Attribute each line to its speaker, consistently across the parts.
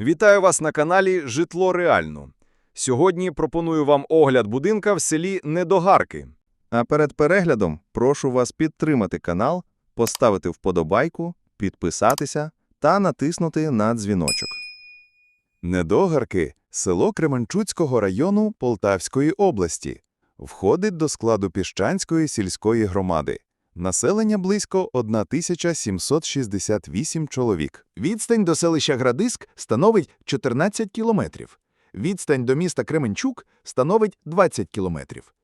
Speaker 1: Вітаю вас на каналі Житло Реально. Сьогодні пропоную вам огляд будинка в селі Недогарки.
Speaker 2: А перед переглядом прошу вас підтримати канал, поставити вподобайку, підписатися та натиснути на дзвіночок.
Speaker 3: Недогарки – село Кременчуцького району Полтавської області. Входить до складу Піщанської сільської громади. Населення близько 1768 чоловік.
Speaker 4: Відстань до селища Градиск становить 14 кілометрів. Відстань до міста Кременчук становить 20 кілометрів.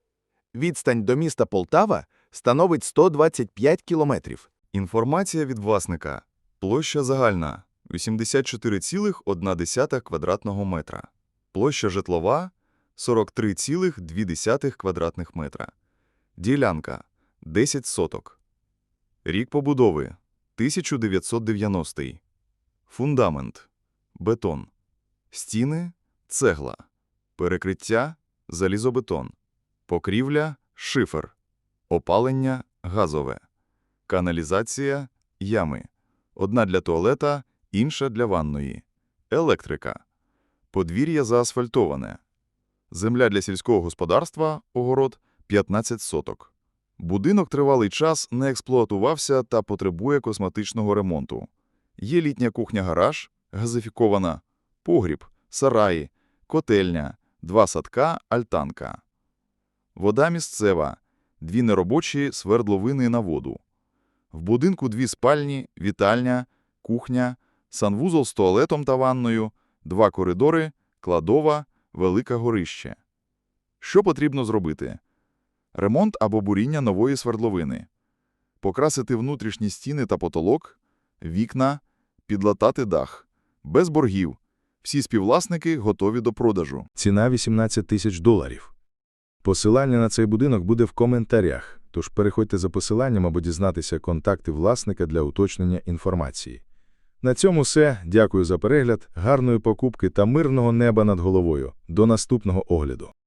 Speaker 4: Відстань до міста Полтава становить 125 кілометрів.
Speaker 3: Інформація від власника. Площа загальна – 84,1 квадратного метра. Площа житлова – 43,2 квадратних метра. Ділянка – 10 соток. Рік побудови – 1990. Фундамент – бетон. Стіни – цегла. Перекриття – залізобетон. Покрівля – шифер. Опалення – газове. Каналізація – ями. Одна для туалета, інша для ванної. Електрика. Подвір'я заасфальтоване. Земля для сільського господарства, огород – 15 соток. Будинок тривалий час не експлуатувався та потребує косметичного ремонту. Є літня кухня-гараж, газифікована, погріб, сараї, котельня, два садка, альтанка. Вода місцева, дві неробочі свердловини на воду. В будинку дві спальні, вітальня, кухня, санвузол з туалетом та ванною, два коридори, кладова, велике горище. Що потрібно зробити? Ремонт або буріння нової свердловини. Покрасити внутрішні стіни та потолок, вікна, підлатати дах. Без боргів. Всі співвласники готові до продажу.
Speaker 5: Ціна 18 тисяч доларів. Посилання на цей будинок буде в коментарях, тож переходьте за посиланням або дізнатися контакти власника для уточнення інформації. На цьому все. Дякую за перегляд, гарної покупки та мирного неба над головою. До наступного огляду.